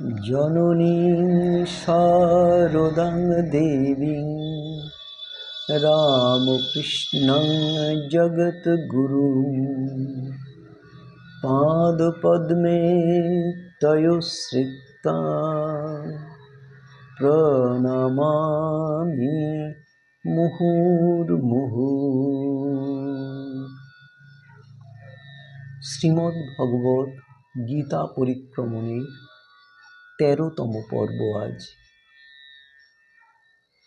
জননী শারদাং দেবীং। রামকৃষ্ণং জগদ্গুরুং পাদপদ্মে তয়োশ্রিতা। প্রণমামি মুহুর্মুহু। শ্রীমদ্ ভগবত গীতা পরিক্রমণের তেরোতম পর্ব আজ।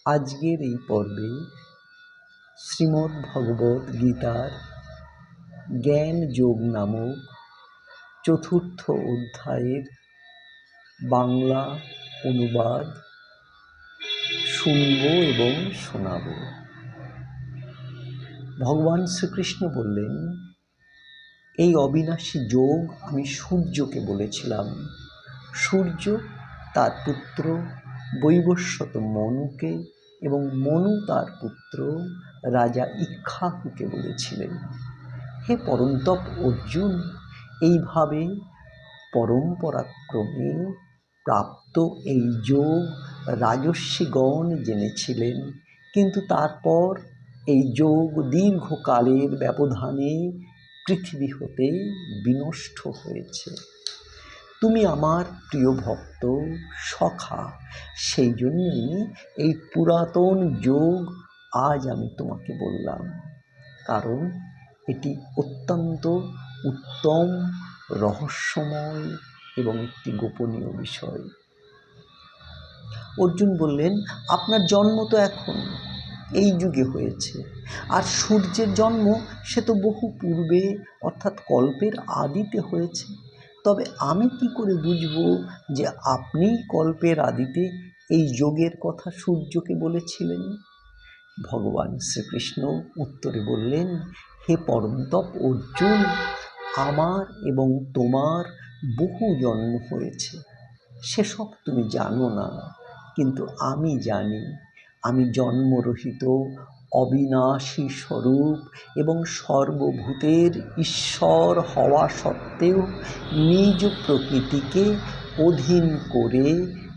আজকের এই পর্বে শ্রীমদ্ ভগবত গীতার জ্ঞান যোগ নামক চতুর্থ অধ্যায়ের বাংলা অনুবাদ শুনব এবং শোনাব। ভগবান শ্রীকৃষ্ণ বললেন, এই অবিনাশী যোগ আমি সূর্যকে বলেছিলাম। সূর্য, তার পুত্র বৈবস্বত মনুকে এবং মনু, তার পুত্র, রাজা ইক্ষাকুকে বলেছিলেন, হে পরন্তপ অর্জুন, এইভাবে পরম্পরাক্রমে প্রাপ্ত এই যোগ রাজস্বীগণ জেনেছিলেন, কিন্তু তারপর এই যোগ দীর্ঘকালের ব্যবধানে পৃথিবী হতে বিনষ্ট হয়েছে। তুমি আমার প্রিয় ভক্ত, সখা। সেই জন্যই এই পুরাতন যোগ আজ আমি তোমাকে বললাম। কারণ এটি অত্যন্ত উত্তম, রহস্যময় এবং একটি গোপনীয় বিষয়। অর্জুন বললেন, আপনার জন্ম তো এখন, এই যুগে হয়েছে। আর সূর্যের জন্ম সে তো বহু পূর্বে, অর্থাৎ কল্পের আদিতে হয়েছে। তবে আমি কি করে বুঝব যে আপনি কল্পের আদিতে এই যোগের কথা সূর্যকে বলেছিলেন? ভগবান শ্রীকৃষ্ণ উত্তরে বললেন, হে পরমতপ অর্জুন, আমার এবং তোমার বহু জন্ম হয়েছে। সেসব তুমি জানো না, কিন্তু আমি জানি, আমি জন্মরহিত অবিনাশী স্বরূপ এবং সর্বভূতের ঈশ্বর হওয়া সত্ত্বেও নিজ প্রকৃতিকে অধীন করে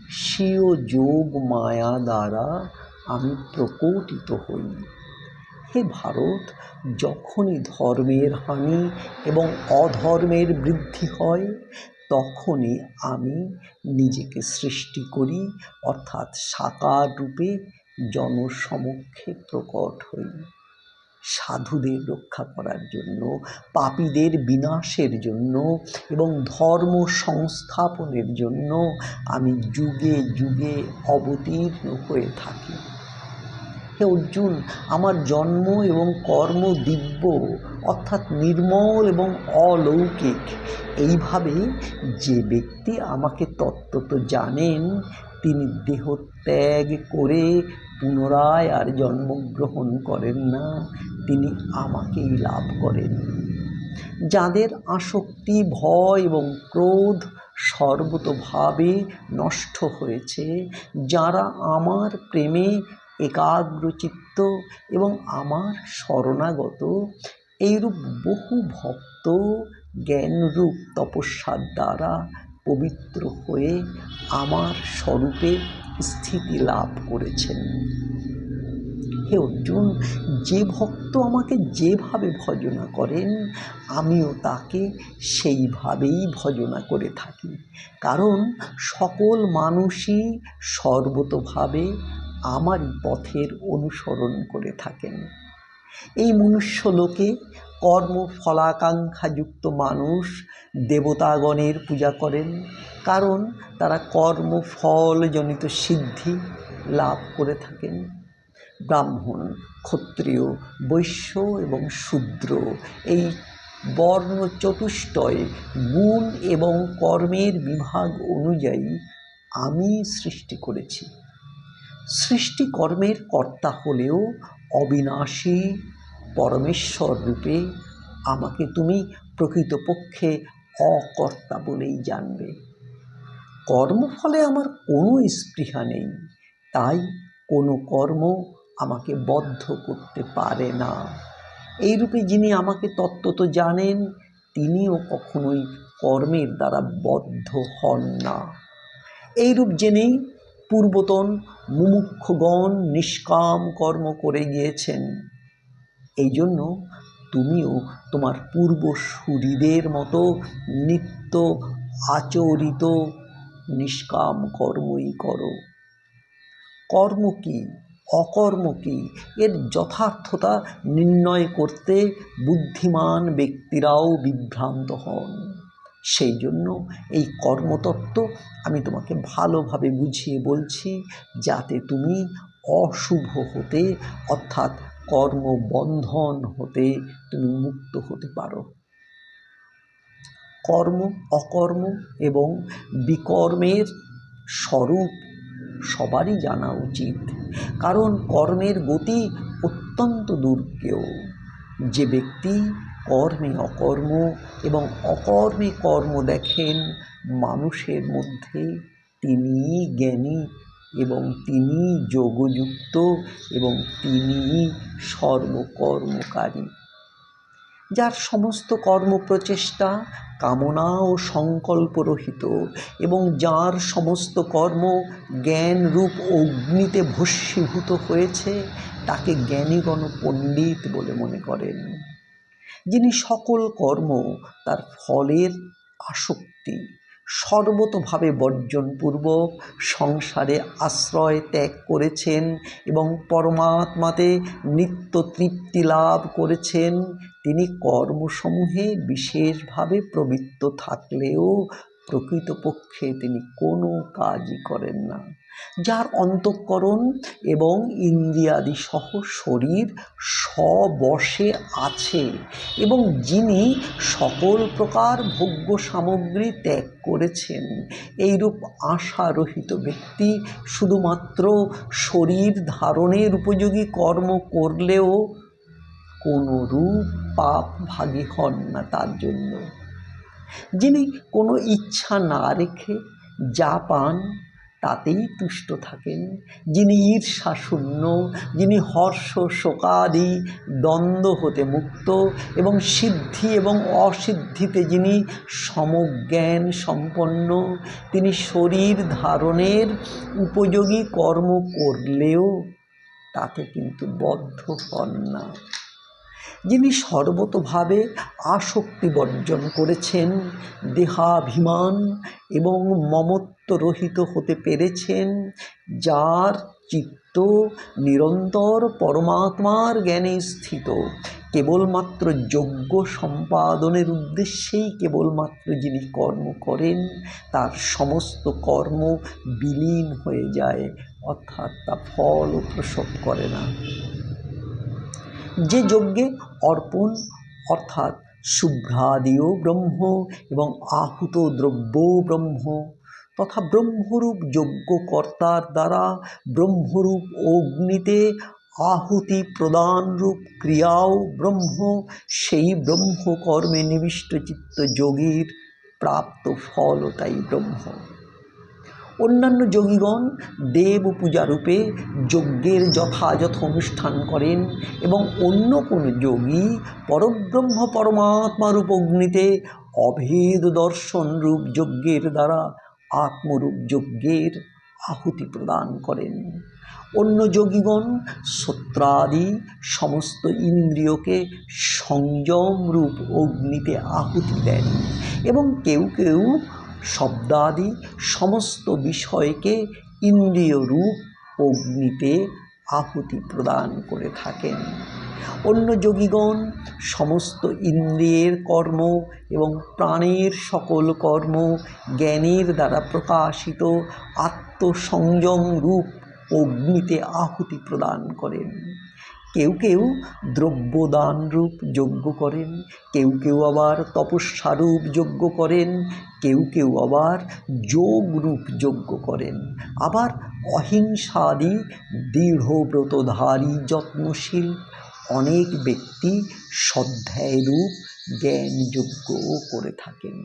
স্বীয় যোগ মায়া দ্বারা আমি প্রকটিত হই। হে ভারত, যখনই ধর্মের হানি এবং অধর্মের বৃদ্ধি হয়, তখনই আমি নিজেকে সৃষ্টি করি, অর্থাৎ সাকার রূপে জনসমক্ষে প্রকট হই সাধুদের রক্ষা করার জন্য, পাপীদের বিনাশের জন্য এবং ধর্ম সংস্থাপনের জন্য আমি যুগে যুগে অবতীর্ণ হয়ে থাকি। হে অর্জুন, আমার জন্ম এবং কর্ম দিব্য, অর্থাৎ নির্মল এবং অলৌকিক। এইভাবে যে ব্যক্তি আমাকে তত্ত্বত জানেন তিনি দেহ ত্যাগ করে পুনরায় আর জন্মগ্রহণ করেন না। তিনি আমাকেই লাভ করেন। যাদের আসক্তি, ভয় এবং ক্রোধ সর্বতভাবে নষ্ট হয়েছে, যারা আমার প্রেমে একাগ্রচিত্ত এবং আমার শরণাগত, এইরূপ বহু ভক্ত, জ্ঞানরূপ তপস্যার দ্বারা পবিত্র হয়ে আমার স্বরূপে স্থিতি লাভ করেছেন। হে অর্জুন, যে ভক্ত আমাকে যেভাবে ভজনা করেন, আমিও তাকে সেইভাবেই ভজনা করে থাকি। কারণ সকল মানুষই সর্বতভাবে আমারই পথের অনুসরণ করে থাকেন। এই মনুষ্য লোকে কর্ম ফলাকাঙ্ক্ষাযুক্ত মানুষ দেবতাগণের পূজা করেন, কারণ তারা কর্মফলজনিত সিদ্ধি লাভ করে থাকেন। ব্রাহ্মণ, ক্ষত্রিয়, বৈশ্য এবং শূদ্র এই বর্ণ চতুষ্টয় গুণ এবং কর্মের বিভাগ অনুযায়ী আমি সৃষ্টি করেছি। সৃষ্টিকর্মের কর্তা হলেও অবিনাশী পরমেশ্বর রূপে আমাকে তুমি প্রকৃতপক্ষে অকর্তা বলেই জানবে। কর্মফলে আমার কোনো স্পৃহা নেই, তাই কোনো কর্ম আমাকে বদ্ধ করতে পারে না। এইরূপে যিনি আমাকে তত্ত্বত জানেন, তিনিও কখনোই কর্মের দ্বারা বদ্ধ হন না। এইরূপ জেনেই পূর্বতন মুমুক্ষগণ নিষ্কাম কর্ম করে গিয়েছেন। এই জন্য তুমিও তোমার পূর্বসূরিদের মতো নিত্য আচরিত নিষ্কাম কর্মই করো। কর্ম কি, অকর্ম কী, এর যথার্থতা নির্ণয় করতে বুদ্ধিমান ব্যক্তিরাও বিভ্রান্ত হন। সেই জন্য এই কর্মতত্ত্ব আমি তোমাকে ভালোভাবে বুঝিয়ে বলছি যাতে তুমি অশুভ হতে, অর্থাৎ কর্মবন্ধন হতে তুমি মুক্ত হতে পারো। কর্ম, অকর্ম এবং বিকর্মের স্বরূপ সবারই জানা উচিত, কারণ কর্মের গতি অত্যন্ত দুর্গেয়। যে ব্যক্তি কর্মে অকর্ম এবং অকর্মে কর্ম দেখেন মানুষের মধ্যে তিনি জ্ঞানী এবং তিনি যোগযুক্ত এবং তিনি সর্বকর্মকারী। যার সমস্ত কর্মপ্রচেষ্টা কামনা ও সংকল্পরহিত এবং যার সমস্ত কর্ম জ্ঞানরূপ অগ্নিতে ভস্মীভূত হয়েছে, তাকে জ্ঞানীগণ পণ্ডিত বলে মনে করেন। যিনি সকল কর্ম তার ফলের আসক্তি, সর্বতভাবে বর্জনপূর্বক সংসারে আশ্রয় ত্যাগ করেছেন এবং পরমাত্মাতে নিত্য তৃপ্তি লাভ করেছেন, তিনি কর্মসমূহে বিশেষভাবে প্রবৃত্ত থাকলেও প্রকৃতপক্ষে তিনি কোনো কাজই করেন না। যার অন্তঃকরণ এবং ইন্দ্রিয়াদি সহ শরীর স্ববশে আছে এবং যিনি সকল প্রকার ভোগ্য সামগ্রী ত্যাগ করেছেন, এইরূপ আশারহিত ব্যক্তি শুধুমাত্র শরীর ধারণের উপযোগী কর্ম করলেও কোনো রূপ পাপ ভাগী হন না তার জন্য। যিনি কোনো ইচ্ছা না রেখে যা পান, তাতেই তুষ্ট থাকেন। যিনি ঈর্ষা শূন্য, যিনি হর্ষ শোকাদি দ্বন্দ্ব হতে মুক্ত এবং সিদ্ধি এবং অসিদ্ধিতে যিনি সমজ্ঞান সম্পন্ন, তিনি শরীর ধারণের উপযোগী কর্ম করলেও তাতে কিন্তু বদ্ধ হন না। যিনি সর্বতোভাবে আসক্তি বর্জন করেছেন, দেহাভিমান এবং মমত্ব রহিত হতে পেরেছেন, যার চিত্ত নিরন্তর পরমাত্মার জ্ঞানে স্থিত। কেবলমাত্র যোগ্য সম্পাদনের উদ্দেশ্যেই কেবলমাত্র যিনি কর্ম করেন, তার সমস্ত কর্ম বিলীন হয়ে যায়, অর্থাৎ তা ফল প্রসব করে না। যে যজ্ঞে অর্পণ, অর্থাৎ শুভ্রাদিও ব্রহ্ম এবং আহুত দ্রব্য ব্রহ্ম, তথা ব্রহ্মরূপ যজ্ঞকর্তার দ্বারা ব্রহ্মরূপ অগ্নিতে আহুতি প্রদানরূপ ক্রিয়াও ব্রহ্ম, সেই ব্রহ্মকর্মে নিবিষ্ট চিত্ত যোগীর প্রাপ্ত ফলতাই ব্রহ্ম। অন্যান্য যোগীগণ দেব পূজারূপে যজ্ঞের যথাযথ অনুষ্ঠান করেন এবং অন্য কোনো যোগী পরব্রহ্ম পরমাত্মারূপ অগ্নিতে অভেদ দর্শন রূপ যজ্ঞের দ্বারা আত্মরূপ যজ্ঞের আহুতি প্রদান করেন। অন্য যোগীগণ সত্রাদি সমস্ত ইন্দ্রিয়কে সংযম রূপ অগ্নিতে আহুতি দেন এবং কেউ কেউ শব্দাদি সমস্ত বিষয়কে ইন্দ্রিয় রূপ অগ্নিতে আহুতি প্রদান করে থাকেন। অন্য যোগীগণ সমস্ত ইন্দ্রিয়ের কর্ম এবং প্রাণের সকল কর্ম জ্ঞানের দ্বারা প্রকাশিত আত্মসংযম রূপ অগ্নিতে আহুতি প্রদান করেন। কেউ কেউ দ্রব্যদানরূপ যজ্ঞ করেন, কেউ কেউ আবার তপস্যারূপ যজ্ঞ করেন, কেউ কেউ আবার যোগরূপ যজ্ঞ করেন। আবার অহিংসাদি দৃঢ়ব্রতধারী যত্নশীল অনেক ব্যক্তি সধ্যায়রূপ জ্ঞানযজ্ঞও করে থাকেন।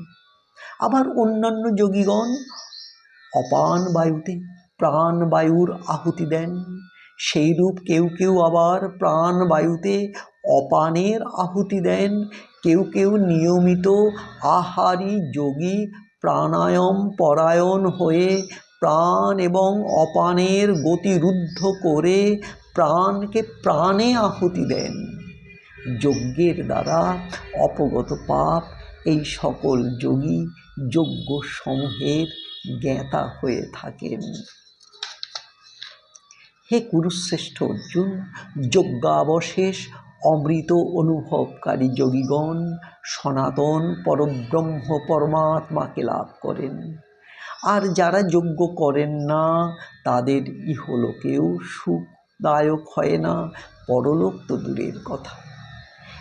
আবার অন্যান্য যোগীগণ অপান বায়ুতে প্রাণবায়ুর আহুতি দেন। সেইরূপ কেউ কেউ আবার প্রাণবায়ুতে অপানের আহুতি দেন। কেউ কেউ নিয়মিত আহারী যোগী প্রাণায়াম পরায়ণ হয়ে প্রাণ এবং অপানের গতি রুদ্ধ করে প্রাণকে প্রাণে আহুতি দেন। যজ্ঞের দ্বারা অপগত পাপ এই সকল যোগী যজ্ঞ সমূহের জ্ঞাতা হয়ে থাকেন। হে কুরুশ্রেষ্ঠ অর্জুন, যজ্ঞাবশেষ অমৃত অনুভবকারী যোগীগণ, সনাতন পরব্রহ্ম পরমাত্মাকে লাভ করেন। আর যারা যজ্ঞ করেন না, তাদের ইহলোকেও সুখদায়ক হয় না। পরলোক তো দূরের কথা।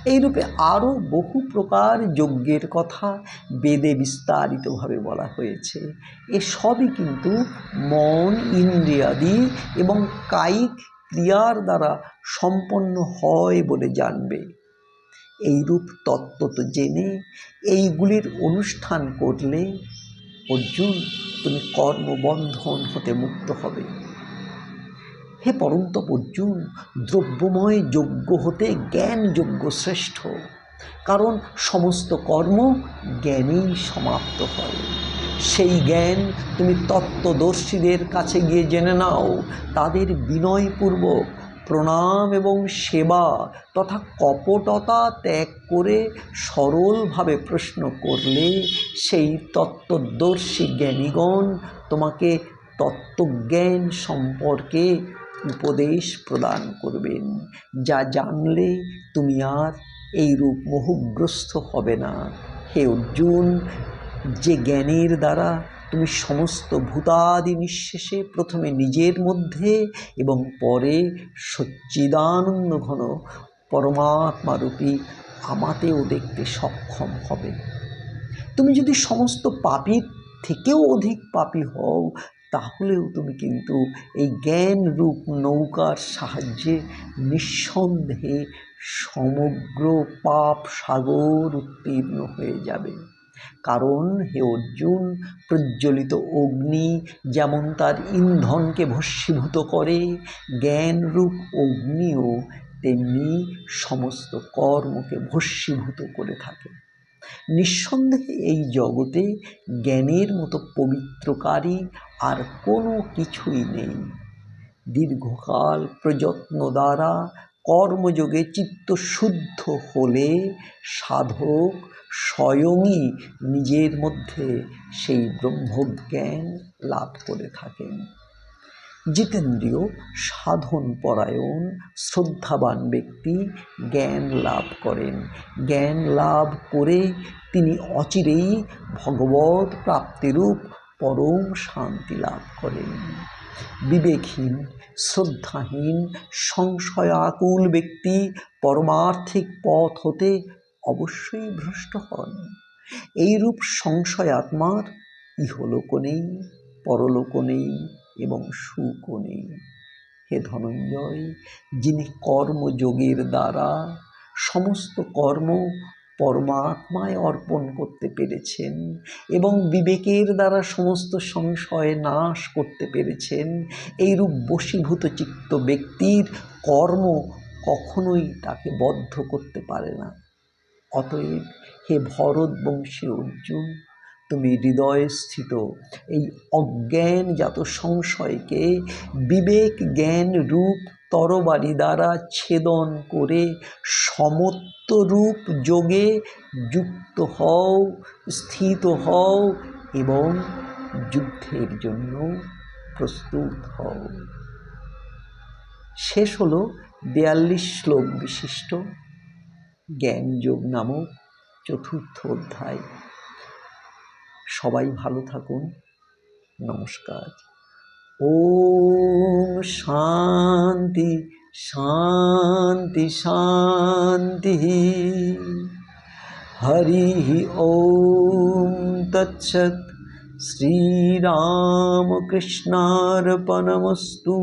এইরূপে আরও বহু প্রকার যজ্ঞের কথা বেদে বিস্তারিতভাবে বলা হয়েছে। এসবই কিন্তু মন, ইন্দ্রিয়াদি এবং কায়িক ক্রিয়ার দ্বারা সম্পন্ন হয় বলে জানবে। এইরূপ তত্ত্ব তো জেনে এইগুলির অনুষ্ঠান করলে অর্জুন তুমি কর্মবন্ধন হতে মুক্ত হবে। হে পরন্তপ অর্জুন দ্রব্যময় যোগ্য হতে জ্ঞান যজ্ঞ শ্রেষ্ঠ। কারণ সমস্ত কর্ম জ্ঞানেই সমাপ্ত হয়। সেই জ্ঞান তুমি তত্ত্বদর্শীদের কাছে গিয়ে জেনে নাও। তাদের বিনয়পূর্বক প্রণাম এবং সেবা তথা কপটতা ত্যাগ করে সরলভাবে প্রশ্ন করলে সেই তত্ত্বদর্শী জ্ঞানীগণ তোমাকে তত্ত্বজ্ঞান সম্পর্কে উপদেশ প্রদান করবেন। যা জানলে তুমি আর এই রূপ মোহগ্রস্ত হবে না। হে অর্জুন, যে জ্ঞানের দ্বারা তুমি সমস্ত ভূতাদি নিঃশেষে প্রথমে নিজের মধ্যে এবং পরে সচ্চিদানন্দ ঘন পরমাত্মারূপী আমাতেও দেখতে সক্ষম হবে। তুমি যদি সমস্ত পাপীর থেকেও অধিক পাপী হও তাহলেও তুমি কিন্তু এই জ্ঞান রূপ নৌকার সাহায্যে নিঃসন্দেহে সমগ্র পাপ সাগর উত্তীর্ণ হয়ে যাবে। কারণ হে অর্জুন, প্রজ্বলিত অগ্নি যেমন তার ইন্ধনকে ভস্মীভূত করে, জ্ঞানরূপ অগ্নিও তেমনি সমস্ত কর্মকে ভস্মীভূত করে থাকে। নিঃসন্দেহে এই জগতে জ্ঞানের মতো পবিত্রকারী আর কোনো কিছুই নেই। দীর্ঘকাল প্রযত্ন দ্বারা কর্মযোগে চিত্ত শুদ্ধ হলে সাধক স্বয়ংই নিজের মধ্যে সেই ব্রহ্মজ্ঞান লাভ করে থাকেন। জিতেন্দ্রীয় সাধন পরায়ণ, শ্রদ্ধাবান ব্যক্তি জ্ঞান লাভ করেন। জ্ঞান লাভ করে তিনি অচিরেই ভগবত প্রাপ্তিরূপ পরম শান্তি লাভ করেন। বিবেকহীন, শ্রদ্ধাহীন, সংশয়াকুল ব্যক্তি পরমার্থিক পথ হতে অবশ্যই ভ্রষ্ট হন। এইরূপ সংশয় আত্মার ইহলোক নেই, পরলোক নেই এবং সুখও নেই হে ধনঞ্জয়, যিনি কর্মযোগের দ্বারা সমস্ত কর্ম পরমাত্মায় অর্পণ করতে পেরেছেন এবং বিবেকের দ্বারা সমস্ত সংশয় নাশ করতে পেরেছেন, এইরূপ বশীভূত চিত্ত ব্যক্তির কর্ম কখনোই তাকে বদ্ধ করতে পারে না। অতএব হে ভরতবংশী অর্জুন তুমি হৃদয় স্থিত এই অজ্ঞানজাত সংশয়কে বিবেক জ্ঞান রূপ তরবারি দ্বারা ছেদন করে সমত্বরূপ যোগে যুক্ত হও, স্থিত হও এবং যুদ্ধের জন্য প্রস্তুত হও। শেষ হলো বিয়াল্লিশ শ্লোক বিশিষ্ট জ্ঞানযোগ নামক চতুর্থ অধ্যায়। সবাই ভালো থাকুন। নমস্কার। ওম শান্তি শান্তি শান্তি। হরি ওম তৎসৎ। শ্রীরামকৃষ্ণার্পণমস্তু।